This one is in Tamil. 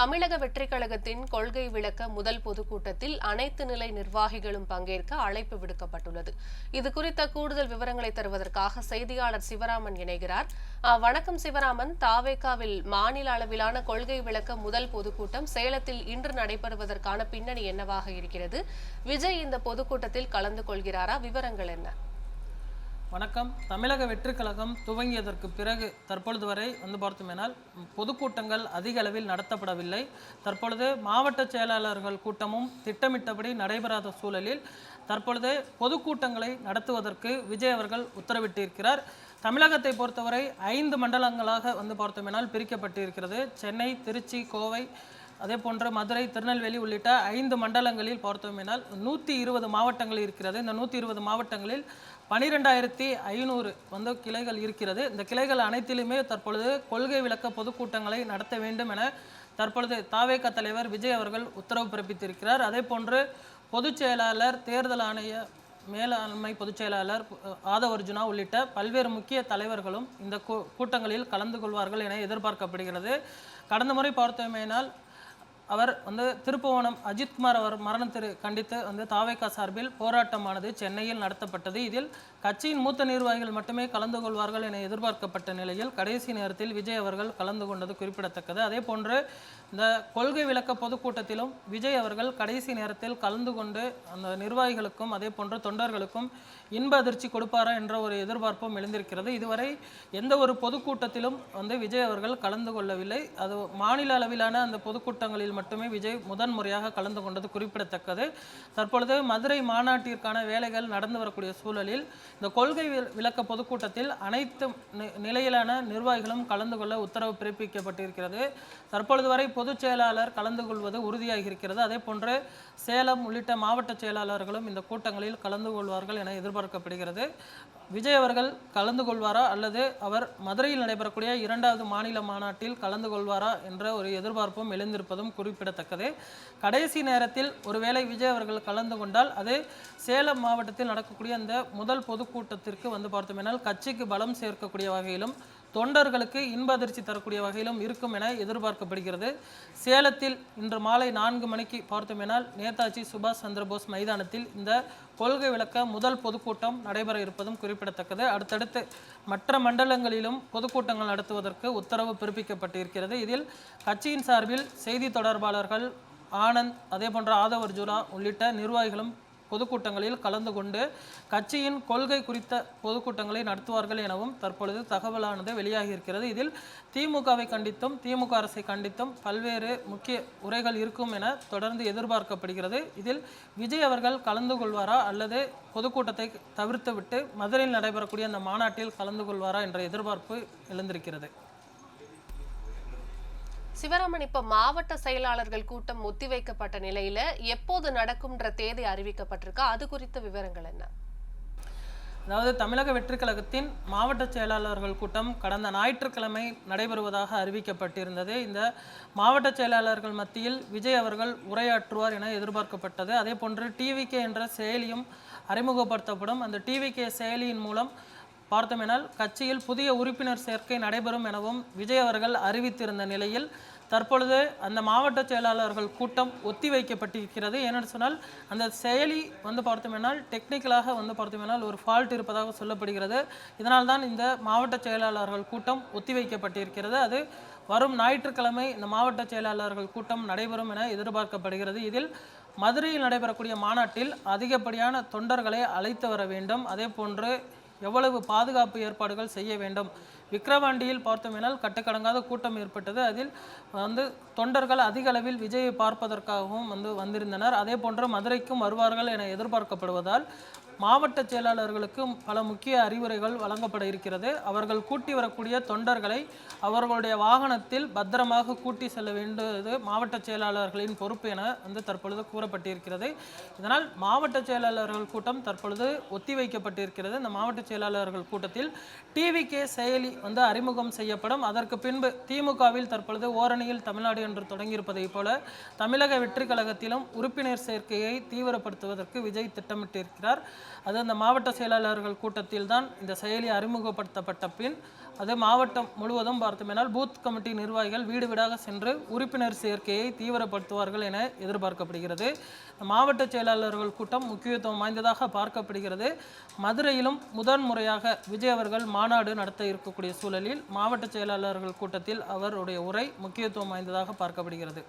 தமிழக வெற்றிக் கழகத்தின் கொள்கை விளக்க முதல் பொதுக்கூட்டத்தில் அனைத்து நிலை நிர்வாகிகளும் பங்கேற்க அழைப்பு விடுக்கப்பட்டுள்ளது. இது குறித்த கூடுதல் விவரங்களை தருவதற்காக செய்தியாளர் சிவராமன் இணைகிறார். வணக்கம் சிவராமன். தாவேகாவில் மாநில அளவிலான கொள்கை விளக்க முதல் பொதுக்கூட்டம் சேலத்தில் இன்று நடைபெறுவதற்கான பின்னணி என்னவாக இருக்கிறது? விஜய் இந்த பொதுக்கூட்டத்தில் கலந்து கொள்கிறாரா? விவரங்கள் என்ன? வணக்கம். தமிழக வெற்றுக்கழகம் துவங்கியதற்கு பிறகு தற்பொழுது வரை வந்து பார்த்தோமேனால் பொதுக்கூட்டங்கள் அதிக அளவில் நடத்தப்படவில்லை. தற்பொழுது மாவட்ட செயலாளர்கள் கூட்டமும் திட்டமிட்டபடி நடைபெறாத சூழலில் தற்பொழுது பொதுக்கூட்டங்களை நடத்துவதற்கு விஜய் அவர்கள் உத்தரவிட்டிருக்கிறார். தமிழகத்தை பொறுத்தவரை ஐந்து மண்டலங்களாக வந்து பார்த்தோமேனால் பிரிக்கப்பட்டிருக்கிறது. சென்னை திருச்சி கோவை அதே போன்று மதுரை திருநெல்வேலி உள்ளிட்ட ஐந்து மண்டலங்களில் பார்த்தோமேனால் நூற்றி இருபது மாவட்டங்கள் இருக்கிறது. இந்த நூற்றி இருபது மாவட்டங்களில் பனிரெண்டாயிரத்தி ஐநூறு வந்து கிளைகள் இருக்கிறது. இந்த கிளைகள் அனைத்திலுமே தற்பொழுது கொள்கை விளக்க பொதுக்கூட்டங்களை நடத்த வேண்டும் என தற்பொழுது தாவேக தலைவர் விஜய் அவர்கள் உத்தரவு பிறப்பித்திருக்கிறார். அதே போன்று பொதுச் செயலாளர் தேர்தல் ஆணைய மேலாண்மை பொதுச் செயலாளர் ஆதவ் அர்ஜுனா உள்ளிட்ட பல்வேறு முக்கிய தலைவர்களும் இந்த கூ- கூட்டங்களில் கலந்து கொள்வார்கள் என எதிர்பார்க்கப்படுகிறது. கடந்த முறை பார்த்தோமேனால் அவர் வந்து திருப்புவனம் அஜித்குமார் அவர் மரணத்தை கண்டித்து வந்து தாவேகா சார்பில் போராட்டமானது சென்னையில் நடத்தப்பட்டது. இதில் கட்சியின் மூத்த நிர்வாகிகள் மட்டுமே கலந்து கொள்வார்கள் என எதிர்பார்க்கப்பட்ட நிலையில் கடைசி நேரத்தில் விஜய் அவர்கள் கலந்து கொண்டது குறிப்பிடத்தக்கது. அதே போன்று இந்த கொள்கை விளக்க பொதுக்கூட்டத்திலும் விஜய் அவர்கள் கடைசி நேரத்தில் கலந்து கொண்டு அந்த நிர்வாகிகளுக்கும் அதே போன்று தொண்டர்களுக்கும் இன்ப அதிர்ச்சி கொடுப்பாரா என்ற ஒரு எதிர்பார்ப்பும் எழுந்திருக்கிறது. இதுவரை எந்த ஒரு பொதுக்கூட்டத்திலும் வந்து விஜய் அவர்கள் கலந்து கொள்ளவில்லை. அது மாநில அளவிலான அந்த பொதுக்கூட்டங்களில் மட்டுமே விஜய் முதன் முறையாக கலந்து கொண்டது குறிப்பிடத்தக்கது. தற்பொழுது மதுரை மாநாட்டிற்கான வேலைகள் நடந்து வரக்கூடிய சூழலில் இந்த கொள்கை வி- விளக்க பொதுக்கூட்டத்தில் அனைத்து நி- நிலையிலான நிர்வாகிகளும் கலந்து கொள்ள உத்தரவு பிறப்பிக்கப்பட்டிருக்கிறது. தற்பொழுது வரை பொதுச் செயலாளர் கலந்து கொள்வது உறுதியாகி இருக்கிறது. அதே போன்று சேலம் உள்ளிட்ட மாவட்ட செயலாளர்களும் இந்த கூட்டங்களில் கலந்து கொள்வார்கள் என எதிர்பார்க்கப்படுகிறது. விஜய் அவர்கள் கலந்து கொள்வாரா அல்லது அவர் மதுரையில் நடைபெறக்கூடிய இரண்டாவது மாநில மாநாட்டில் கலந்து கொள்வாரா என்ற ஒரு எதிர்பார்ப்பும் எழுந்திருப்பதும் குறிப்பிடத்தக்கது. கடைசி நேரத்தில் ஒருவேளை விஜய் அவர்கள் கலந்து கொண்டால் அது சேலம் மாவட்டத்தில் நடக்கக்கூடிய அந்த முதல் பொதுக்கூட்டத்திற்கு வந்து பார்த்தோமேனால் கட்சிக்கு பலம் சேர்க்கக்கூடிய வகையிலும் தொண்டர்களுக்கு இன்ப அதிர்ச்சி தரக்கூடிய வகையிலும் இருக்கும் என எதிர்பார்க்கப்படுகிறது. சேலத்தில் இன்று மாலை நான்கு மணிக்கு பார்த்தோமேனால் நேதாஜி சுபாஷ் சந்திரபோஸ் மைதானத்தில் இந்த கொள்கை விளக்க முதல் பொதுக்கூட்டம் நடைபெற இருப்பதும் குறிப்பிடத்தக்கது. அடுத்தடுத்து மற்ற மண்டலங்களிலும் பொதுக்கூட்டங்கள் நடத்துவதற்கு உத்தரவு பிறப்பிக்கப்பட்டிருக்கிறது. இதில் கட்சியின் சார்பில் செய்தி தொடர்பாளர்கள் ஆனந்த் அதே போன்ற ஆதவர் அர்ஜுனா உள்ளிட்ட நிர்வாகிகளும் பொதுக்கூட்டங்களில் கலந்து கொண்டு கட்சியின் கொள்கை குறித்த பொதுக்கூட்டங்களை நடத்துவார்கள் எனவும் தற்பொழுது தகவலானது வெளியாகி இருக்கிறது இதில் திமுகவை கண்டித்தும் திமுக அரசை கண்டித்தும் பல்வேறு முக்கிய உரைகள் இருக்கும் என தொடர்ந்து எதிர்பார்க்கப்படுகிறது. இதில் விஜய் அவர்கள் கலந்து கொள்வாரா அல்லது பொதுக்கூட்டத்தை தவிர்த்துவிட்டு மதுரையில் நடைபெறக்கூடிய அந்த மாநாட்டில் கலந்து கொள்வாரா என்ற எதிர்பார்ப்பு எழுந்திருக்கிறது. சிவராமன் இப்ப மாவட்ட செயலாளர்கள் கூட்டம் ஒத்திவைக்கப்பட்ட நிலையில எப்போது நடக்கும்ன்ற தேதி அறிவிக்கப்பட்டிருக்கா? அது குறித்த விவரங்கள் என்ன? அதாவது தமிழக வெற்றிக்கழகத்தின் மாவட்ட செயலாளர்கள் கூட்டம் கடந்த ஞாயிற்றுக்கிழமை நடைபெறுவதாக அறிவிக்கப்பட்டிருந்தது. இந்த மாவட்ட செயலாளர்கள் மத்தியில் விஜய் அவர்கள் உரையாற்றுவார் என எதிர்பார்க்கப்பட்டது. அதே போன்று டிவிகே என்ற செயலியும் அறிமுகப்படுத்தப்படும். அந்த டிவிகே செயலியின் மூலம் பார்த்தோமெனால் கட்சியில் புதிய உறுப்பினர் சேர்க்கை நடைபெறும் எனவும் விஜய் அவர்கள் அறிவித்திருந்த நிலையில் தற்பொழுது அந்த மாவட்ட செயலாளர்கள் கூட்டம் ஒத்தி வைக்கப்பட்டிருக்கிறது. ஏனென்று சொன்னால் அந்த செயலி வந்து பார்த்தோம்னால் டெக்னிக்கலாக வந்து பார்த்தோம்னால் ஒரு ஃபால்ட் இருப்பதாக சொல்லப்படுகிறது. இதனால் தான் இந்த மாவட்ட செயலாளர்கள் கூட்டம் ஒத்தி வைக்கப்பட்டிருக்கிறது. அது வரும் ஞாயிற்றுக்கிழமை இந்த மாவட்ட செயலாளர்கள் கூட்டம் நடைபெறும் என எதிர்பார்க்கப்படுகிறது. இதில் மதுரையில் நடைபெறக்கூடிய மாநாட்டில் அதிகப்படியான தொண்டர்களை அழைத்து வர வேண்டும். அதே போன்று எவ்வளவு பாதுகாப்பு ஏற்பாடுகள் செய்ய வேண்டும்? விக்கிரவாண்டியில் பார்த்தோமெனால் கட்டுக்கடங்காத கூட்டம் ஏற்பட்டது. அதில் வந்து தொண்டர்கள் அதிக அளவில் விஜயை பார்ப்பதற்காகவும் வந்து வந்திருந்தனர். அதே போன்று மதுரைக்கும் வருவார்கள் என எதிர்பார்க்கப்படுவதால் மாவட்ட செயலாளர்களுக்கும் பல முக்கிய அறிவுரைகள் வழங்கப்பட இருக்கிறது. அவர்கள் கூட்டி வரக்கூடிய தொண்டர்களை அவர்களுடைய வாகனத்தில் பத்திரமாக கூட்டி செல்ல வேண்டியது மாவட்ட செயலாளர்களின் பொறுப்பு என வந்து தற்பொழுது கூறப்பட்டிருக்கிறது. இதனால் மாவட்ட செயலாளர்கள் கூட்டம் தற்பொழுது ஒத்திவைக்கப்பட்டிருக்கிறது. இந்த மாவட்ட செயலாளர்கள் கூட்டத்தில் டிவிகே செயலி வந்து அறிமுகம் செய்யப்படும். அதற்கு பின்பு திமுகவில் தற்பொழுது ஓரணியில் தமிழ்நாடு என்று தொடங்கியிருப்பதைப் போல தமிழக வெற்றி கழகத்திலும் உறுப்பினர் சேர்க்கையை தீவிரப்படுத்துவதற்கு விஜய் திட்டமிட்டிருக்கிறார். அது அந்த மாவட்ட செயலாளர்கள் கூட்டத்தில் தான் இந்த செயலி அறிமுகப்படுத்தப்பட்ட பின் அது மாவட்டம் முழுவதும் பார்த்தோமேனால் பூத் கமிட்டி நிர்வாகிகள் வீடு வீடாக சென்று உறுப்பினர் சேர்க்கையை தீவிரப்படுத்துவார்கள் என எதிர்பார்க்கப்படுகிறது. மாவட்ட செயலாளர்கள் கூட்டம் முக்கியத்துவம் வாய்ந்ததாக பார்க்கப்படுகிறது. மதுரையிலும் முதன் முறையாக விஜய் அவர்கள் மாநாடு நடத்த இருக்கக்கூடிய சூழலில் மாவட்ட செயலாளர்கள் கூட்டத்தில் அவருடைய உரை முக்கியத்துவம் வாய்ந்ததாக பார்க்கப்படுகிறது.